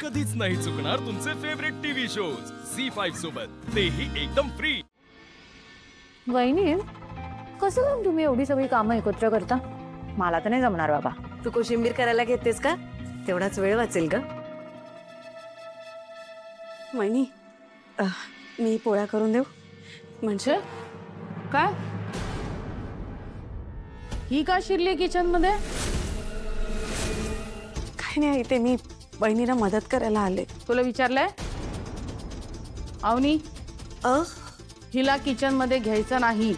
कधीच नाही चुकणार तुमचे favourite TV shows Zee five सोबत. तेही एकदम फ्री वहिनी कसं काय तुम्ही एवढी सगळी कामं एकत्र करता? मला तर नाही जमणार बाबा. तू कोशिंबीर करायला घेतेस का? तेवढाच वेळ वाचेल ग. वहिनी अह, मी पोळ्या करून देऊ? म्हणजे? काय? ही का शिरली किचनमध्ये? काही नाही ते मी बहिणीला मदत करायला आले. तुला विचारलंय? अवनी अ? हिला किचनमध्ये घ्यायचं नाही.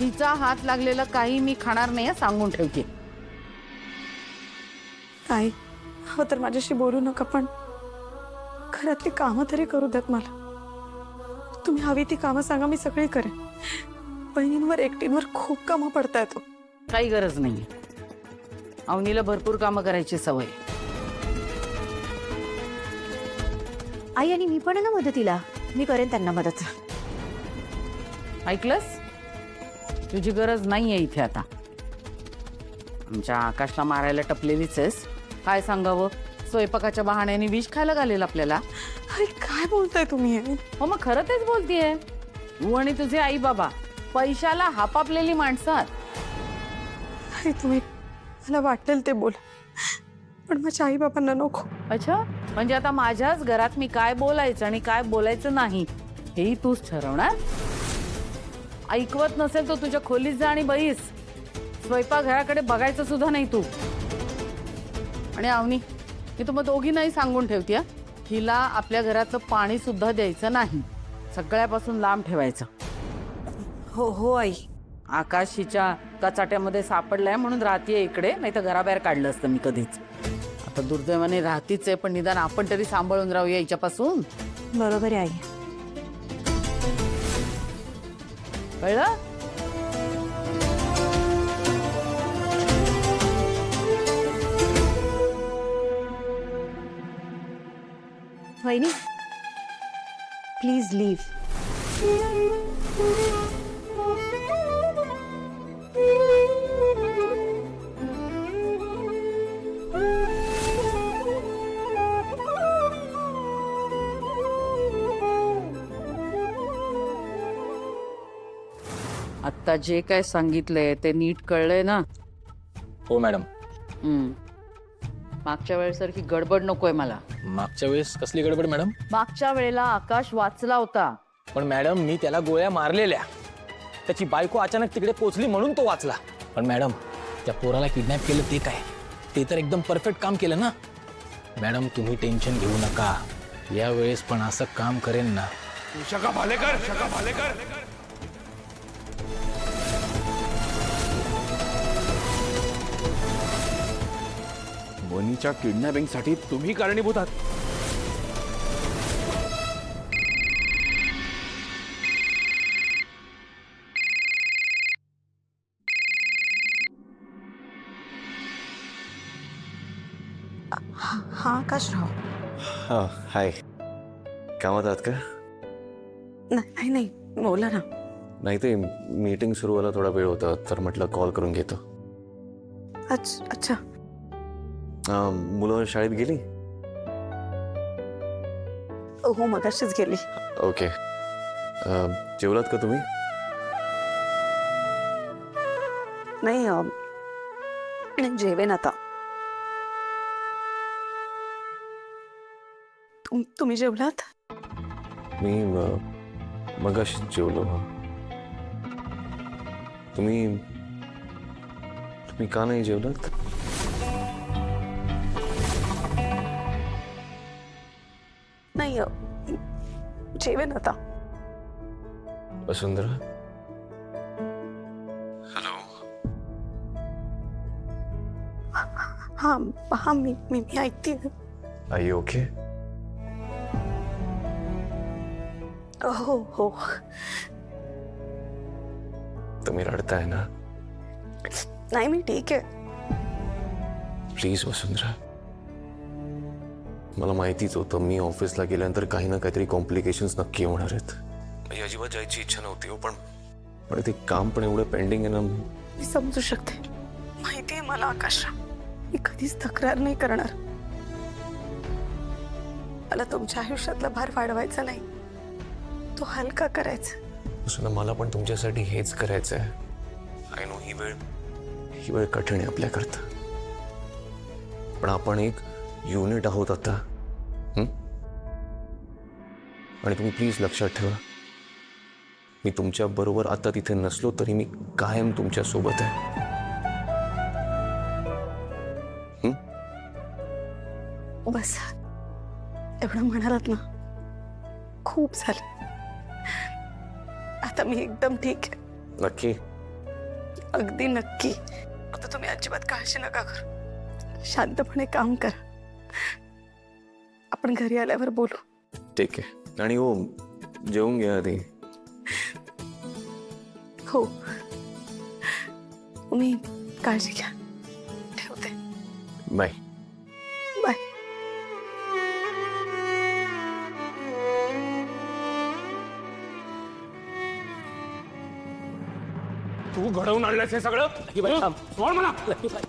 हिचा हात लागलेलं काही मी खाणार नाही हं, सांगून ठेवते. काय हो तर माझ्याशी बोलू नका पण घरातली कामं तरी करू द्यात मला. तुम्ही हवी ती कामं सांगा मी सगळी करेन. बहिणींवर एकटींवर खूप कामं पडतायत हो. काही गरज नाही अवनीला भरपूर कामं करायची सवय. आई आणि मी पण आहे ना मदतीला. मी करेन त्यांना मदत. ऐकलंस? तुझी गरज नाहीये इथे आता. आमच्या आकाशला मारायला टपलेलीच आहेस. काय सांगावं? स्वयंपाकाच्या बहाण्याने विष खायला घालेल आपल्याला. अरे काय बोलताय तुम्ही? हे? मग खरं तेच बोलतीये. तू आणि तुझे आई बाबा पैशाला हापापलेली माणसं आहात. अरे तुम्ही मला वाटेल ते बोल. पण माझ्या आई बाबांना नको. अच्छा? म्हणजे आता माझ्याच घरात मी काय बोलायचं आणि काय बोलायचं नाही हेही तूच ठरवणार? ऐकवत नसेल तर तुझ्या खोलीत जा आणि बैस. स्वयंपाकघराकडे बघायचं सुद्धा नाही तू. आणि अवनी मी तुम्हाला दोघी नाही सांगून ठेवते हं. हिला आपल्या घरातलं पाणी सुद्धा द्यायचं नाही. सगळ्यापासून लांब ठेवायचं. हो हो आई. आकाश हिच्या कचाट्यामध्ये सापडलाय म्हणून राहतीये इकडे नाही तर घराबाहेर काढलं असतं मी कधीच. आता दुर्दैवाने राहतीच आहे पण निदान आपण तरी सांभाळून राहूया हिच्यापासून. बरोबर आहे आई. कळलं? वहिनी प्लीज लीव आता जे काय सांगितलंय ते नीट कळलंय ना? हो मॅडम. हम्म. मागच्या वेळेसारखी गडबड नकोय मला. मागच्या वेळेस कसली गडबड मॅडम? मागच्या वेळेला आकाश वाचला होता. पण मॅडम मी त्याला गोळ्या मारलेल्या. त्याची बायको अचानक तिकडे पोचली म्हणून तो वाचला. पण मॅडम त्या पोराला किडनॅप केलं ते काय? ते तर एकदम परफेक्ट काम केलं ना? मॅडम तुम्ही टेन्शन घेऊ नका. या वेळेस पण असं काम करेन ना. शका भालेकर! शका भालेकर! वनीच्या किडनॅपिंगसाठी तुम्ही कारणीभूत आहात. हा आकाशराव. हा हाय. कामात आहात का? नाही नाही नाही बोला ना. नाही ते मीटिंग सुरू व्हायला थोडा वेळ होता तर म्हटलं कॉल करून घेतो. अच्छा अच्छा. मुलं शाळेत गेली? हो मगाशीच गेली. ओके. अं, जेवलात का तुम्ही? नाही अ, नाही, जेवेन आता. तुम- तुम्ही जेवलात? मी अं, मगाशी जेवलो. तुम्ही तुम्ही का नाही जेवलात? नाही अ, जेवेन आता वसुंधरा हॅलो हा हा मी मी मी ऐकते आई ओके हो हो तुम्ही रडताय ना नाही मी ठीक आहे प्लीज वसुंधरा मला माहितीच होतं मी ऑफिसला गेल्यानंतर काही ना काहीतरी कॉम्प्लिकेशन्स नक्की होणार आहेत. माझी अजिबात जायची इच्छा नव्हती हो पण पण ते काम पण एवढं पेंडिंग आहे ना. मी समजू शकते. माहिती आहे मला आकाशराव मी कधीच तक्रार नाही करणार. मला तुमच्या आयुष्यातला भार वाढवायचा नाही. तो हलका करायचा. सुना मला पण तुमच्यासाठी हेच करायचं आहे. आय नो ही वेळ ही वेळ कठीण आहे आपल्याकरता. पण आपण एक युनिट आहोत आता. हं? आणि तुम्ही प्लीज लक्षात ठेवा. मी तुमच्या बरोबर आता तिथे नसलो तरी मी कायम तुमच्यासोबत आहे. बस एवढं म्हणालात ना खूप झालं. आता मी एकदम ठीक आहे. नक्की. अगदी नक्की. आता तुम्ही अजिबात काळजी नका करू. शांतपणे काम करा. आपण घरी आल्यावर बोलू. ठीक आहे. आणि हो जेवून घ्या आधी. हो. तुम्ही काळजी घ्या. ठेवते. बाय. बाय. तू घडवून आणलंस हे सगळं? हं? मला.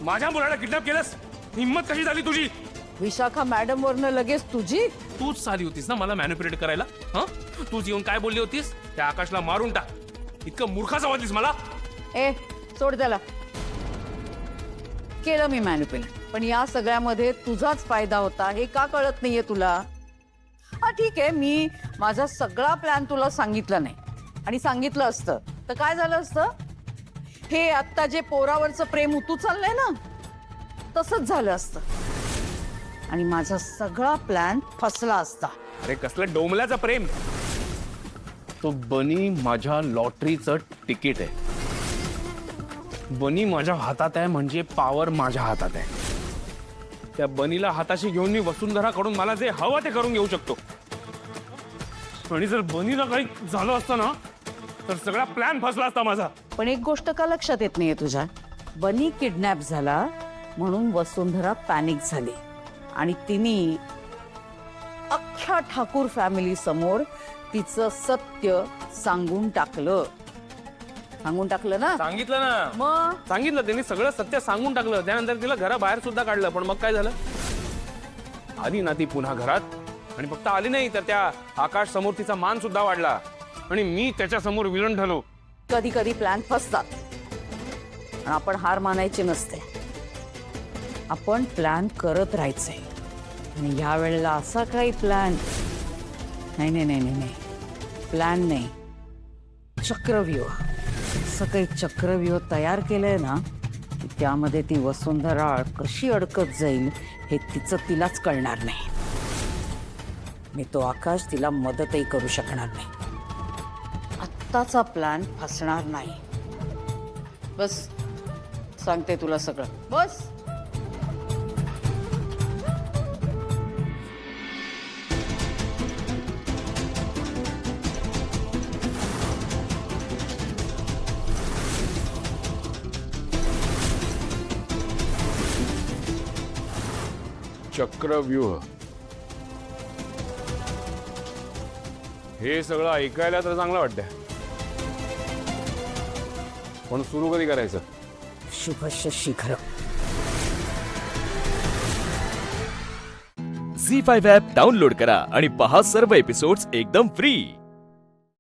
माझ्या मुलाला किडनॅप केलंस? हिंमत कशी झाली तुझी? विशाखा मॅडम वरनं लगेच तुझी? तूच साधी होतीस ना मला मॅनिप्युलेट करायला? हा? तूच येऊन काय बोलली होतीस? त्या आकाशला मारून टाक. इतकं मूर्खाचा वाटलीस मला. ए सोड त्याला. केलं मी मॅन्युप्युलेट पण या सगळ्यामध्ये तुझाच फायदा होता. हे का कळत नाहीये तुला? हा ठीक आहे. मी माझा सगळा प्लॅन तुला सांगितला नाही. आणि सांगितलं असतं. तर काय झालं असतं? हे आत्ता जे पोरावरचं प्रेम उतू चाललंय ना तसंच झालं असतं. आणि माझा सगळा प्लॅन फसला असता. अरे कसलं डोमल्याचं प्रेम. तो बनी माझ्या लॉटरीचं तिकीट आहे. बनी माझ्या हातात आहे म्हणजे पावर माझ्या हातात आहे. त्या बनीला हाताशी घेऊन मी वसुंधराकडून मला जे हवं ते करून घेऊ शकतो. आणि जर बनीला काही झालं असतं ना तर सगळा प्लॅन फसला असता माझा. पण एक गोष्ट का लक्षात येत नाहीये तुझ्या? बनी किडनॅप झाला म्हणून वसुंधरा पॅनिक झाली. आणि तिने अख्ख्या ठाकूर फॅमिली समोर तिचं सत्य सांगून टाकलं. सांगून टाकलं ना? सांगितलं ना. मग? सांगितलं त्यांनी सगळं सत्य सांगून टाकलं. त्यानंतर तिला घराबाहेर सुद्धा काढलं. पण मग काय झालं? आली ना ती पुन्हा घरात. आणि फक्त आली नाही तर त्या आकाश समोर तिचा मान सुद्धा वाढला. आणि मी त्याच्यासमोर विलन ठरलो कधी कधी प्लॅन फसतात आपण हार मानायची नसते. आपण प्लॅन करत राहायचे आणि ह्या वेळेला असा काही प्लॅन नाही नाही नाही नाही नाही. प्लॅन नाही. चक्रव्यूह. असं काही चक्रव्यूह तयार केलंय ना की त्यामध्ये ती वसुंधरा कशी अडकत जाईल हे तिचं तिलाच कळणार नाही. मी तो आकाश तिला मदतही करू शकणार नाही. आत्ताचा प्लॅन फसणार नाही. बस सांगते तुला सगळं. बस! चक्रव्यूह. हे सगळं ऐकायला तर चांगलं वाटतंय. पण सुरू कधी करायचं? शुभश शीघ्र झी फाईव्ह ॲप डाउनलोड करा आणि पहा सर्व एपिसोड्स एकदम फ्री.